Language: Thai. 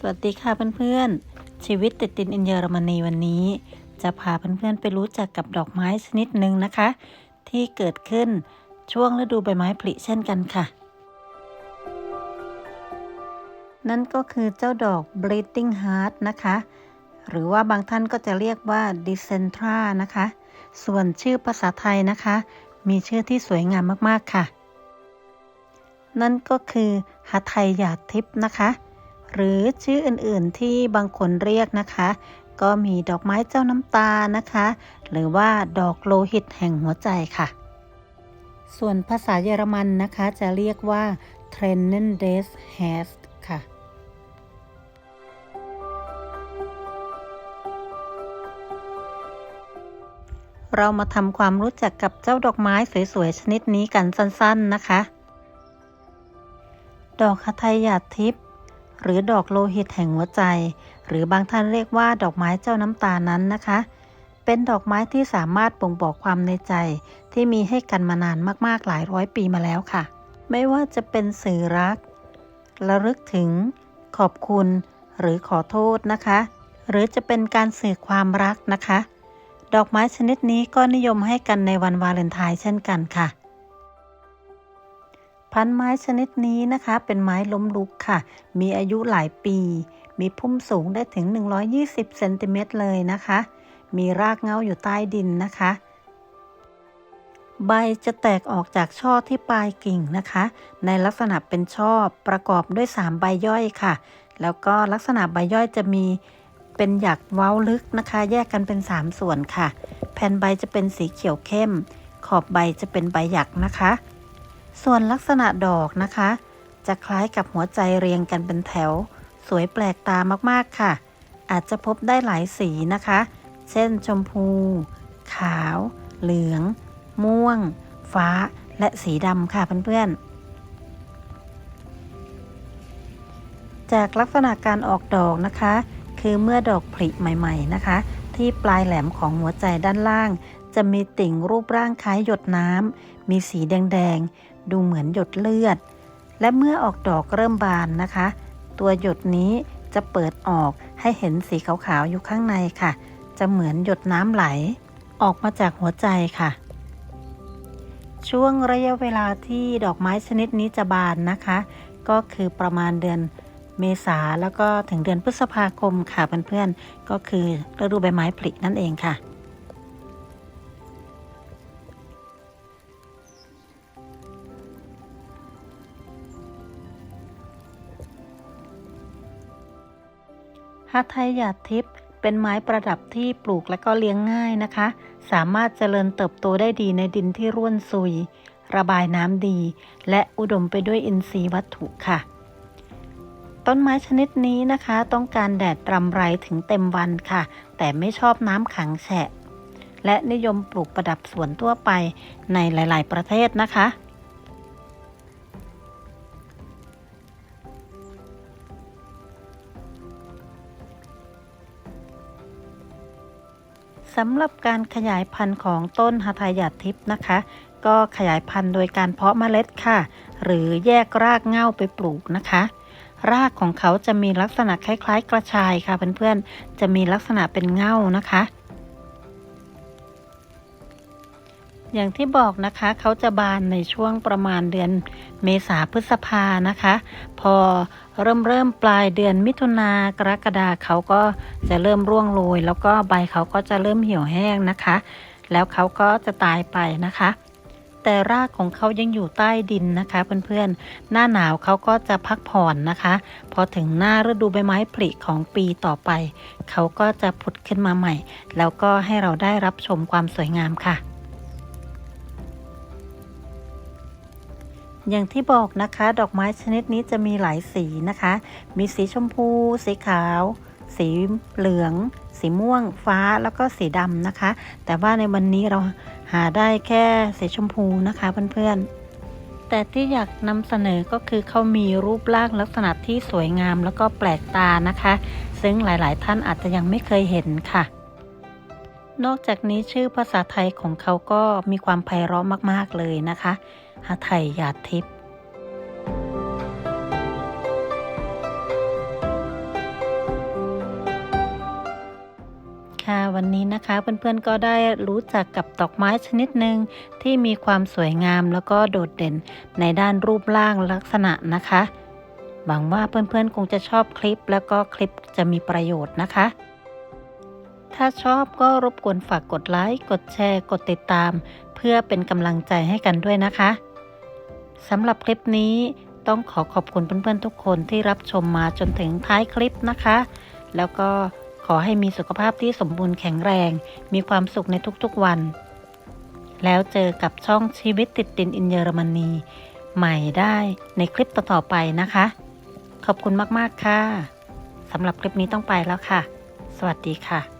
สวัสดีค่ะเพื่อนๆ ชีวิตติดดินอินเยอรมนีวันนี้ จะพาเพื่อนๆไปรู้จักกับดอกไม้ชนิดหนึ่งนะคะ ที่เกิดขึ้นช่วงฤดูใบไม้ผลิเช่นกันค่ะ นั่นก็คือเจ้าดอก bleeding heart นะคะ หรือว่าบางท่านก็จะเรียกว่า dicentra นะคะ ส่วนชื่อภาษาไทยนะคะ มีชื่อที่สวยงามมากๆค่ะ นั่นก็คือหาไทยหยาดทิพย์นะคะ หรือชื่ออื่นๆที่บางคนเรียกนะคะ ก็มีดอกไม้เจ้าน้ำตานะคะ หรือว่าดอกโลหิตแห่งหัวใจค่ะ ส่วนภาษาเยอรมันนะคะ จะเรียกว่า t r e n e n d e s h e r z ค่ะเรามาทำความรู้จักกับเจ้าดอกไม้สวยๆ ชนิดนี้กันสั้นๆนะคะ ดอกคไทยหยาดทิพย์ หรือดอกโลหิตแห่งหัวใจ หรือบางท่านเรียกว่าดอกไม้เจ้าน้ำตานั้นนะคะ เป็นดอกไม้ที่สามารถบ่งบอกความในใจ ที่มีให้กันมานานมากๆหลายร้อยปีมาแล้วค่ะ ไม่ว่าจะเป็นสื่อรักระลึกถึง ขอบคุณ หรือขอโทษนะคะ หรือจะเป็นการสื่อความรักนะคะ ดอกไม้ชนิดนี้ก็นิยมให้กันในวันวาเลนไทน์เช่นกันค่ะ พันไม้ชนิดนี้นะคะเป็นไม้ล้มลุกค่ะ มีอายุหลายปี มีพุ่มสูงได้ถึง 120เซนติเมตรเลยนะคะ มีรากเงาอยู่ใต้ดินนะคะ ใบจะแตกออกจากช่อที่ปลายกิ่งนะคะ ในลักษณะเป็นช่อประกอบด้วย 3 ใบย่อยค่ะ แล้วก็ลักษณะใบย่อยจะมีเป็นหยักเว้าลึกนะคะ แยกกันเป็น 3 ส่วนค่ะ แผ่นใบจะเป็นสีเขียวเข้ม ขอบใบจะเป็นใบหยักนะคะ ส่วนลักษณะดอกนะคะ จะคล้ายกับหัวใจเรียงกันเป็นแถว สวยแปลกตามากๆค่ะ อาจจะพบได้หลายสีนะคะ เช่น ชมพู ขาว เหลือง ม่วง ฟ้า และสีดำค่ะเพื่อนๆจากลักษณะการออกดอกนะคะ คือเมื่อดอกผลิใหม่ ๆนะคะ ที่ปลายแหลมของหัวใจด้านล่าง จะมีติ่งรูปร่างคล้ายหยดน้ำมีสีแดง ดูเหมือนหยดเลือด และเมื่อออกดอกเริ่มบานนะคะ ตัวหยดนี้จะเปิดออกให้เห็นสีขาวๆอยู่ข้างในค่ะ จะเหมือนหยดน้ำไหล ออกมาจากหัวใจค่ะ ช่วงระยะเวลาที่ดอกไม้ชนิดนี้จะบานนะคะ ก็คือประมาณเดือนเมษาแล้วก็ถึงเดือนพฤษภาคมค่ะเพื่อนๆ ก็คือฤดูใบไม้ผลินั่นเองค่ะ ฮัทไทยหยาดทิพย์เป็นไม้ประดับที่ปลูกและก็เลี้ยงง่ายนะคะ สามารถเจริญเติบโตได้ดีในดินที่ร่วนซุย ระบายน้ำดี และอุดมไปด้วยอินทรีย์วัตถุค่ะ ต้นไม้ชนิดนี้นะคะ ต้องการแดดรำไรถึงเต็มวันค่ะ แต่ไม่ชอบน้ำขังแฉะ และนิยมปลูกประดับสวนทั่วไปในหลาย ๆ ประเทศนะคะ สำหรับการขยายพันธุ์ของต้นหทายาทิพย์นะคะ ก็ขยายพันธุ์โดยการเพาะเมล็ดค่ะ หรือแยกรากเง่าไปปลูกนะคะ รากของเขาจะมีลักษณะคล้าย ๆ กระชายค่ะเพื่อนๆจะมีลักษณะเป็นเง่านะคะ อย่างที่บอกนะคะเขาจะบานในช่วงประมาณเดือนเมษาพฤษภานะคะ พอเริ่มเริ่มปลายเดือนมิถุนากรกฎาเขาก็จะเริ่มร่วงโรย แล้วก็ใบเขาก็จะเริ่มเหี่ยวแห้งนะคะ แล้วเขาก็จะตายไปนะคะ แต่รากของเขายังอยู่ใต้ดินนะคะเพื่อนๆ หน้าหนาวเขาก็จะพักผ่อนนะคะ พอถึงหน้าฤดูใบไม้ผลิของปีต่อไป เขาก็จะผุดขึ้นมาใหม่ แล้วก็ให้เราได้รับชมความสวยงามค่ะ อย่างที่บอกนะคะ ดอกไม้ชนิดนี้จะมีหลายสีนะคะ มีสีชมพู สีขาว สีเหลือง สีม่วง ฟ้าแล้วก็สีดำนะคะ แต่ว่าในวันนี้เราหาได้แค่สีชมพูนะคะเพื่อนๆแต่ที่อยากนำเสนอก็คือเขามีรูปร่างลักษณะที่สวยงามแล้วก็แปลกตานะคะ ซึ่งหลายๆ ท่านอาจจะยังไม่เคยเห็นค่ะ นอกจากนี้ชื่อภาษาไทยของเขาก็มีความไพเราะมาก ๆ เลยนะคะ หไทยยาทิพย์ค่ะวันนี้นะคะเพื่อนๆก็ได้รู้จักกับดอกไม้ชนิดหนึ่งที่มีความสวยงามแล้วก็โดดเด่นในด้านรูปร่างลักษณะนะคะหวังว่าเพื่อนๆคงจะชอบคลิปแล้วก็คลิปจะมีประโยชน์นะคะ ถ้าชอบก็รบกวนฝากกดไลค์ กดแชร์ กดติดตาม เพื่อเป็นกำลังใจให้กันด้วยนะคะ สำหรับคลิปนี้ต้องขอขอบคุณเพื่อนๆทุกคนที่รับชมมาจนถึงท้ายคลิปนะคะ แล้วก็ขอให้มีสุขภาพที่สมบูรณ์แข็งแรง มีความสุขในทุกๆวัน แล้วเจอกับช่องชีวิตติดดินอินเยอรมนี ใหม่ได้ในคลิปต่อๆไปนะคะ ขอบคุณมากๆค่ะสำหรับคลิปนี้ต้องไปแล้วค่ะ สวัสดีค่ะ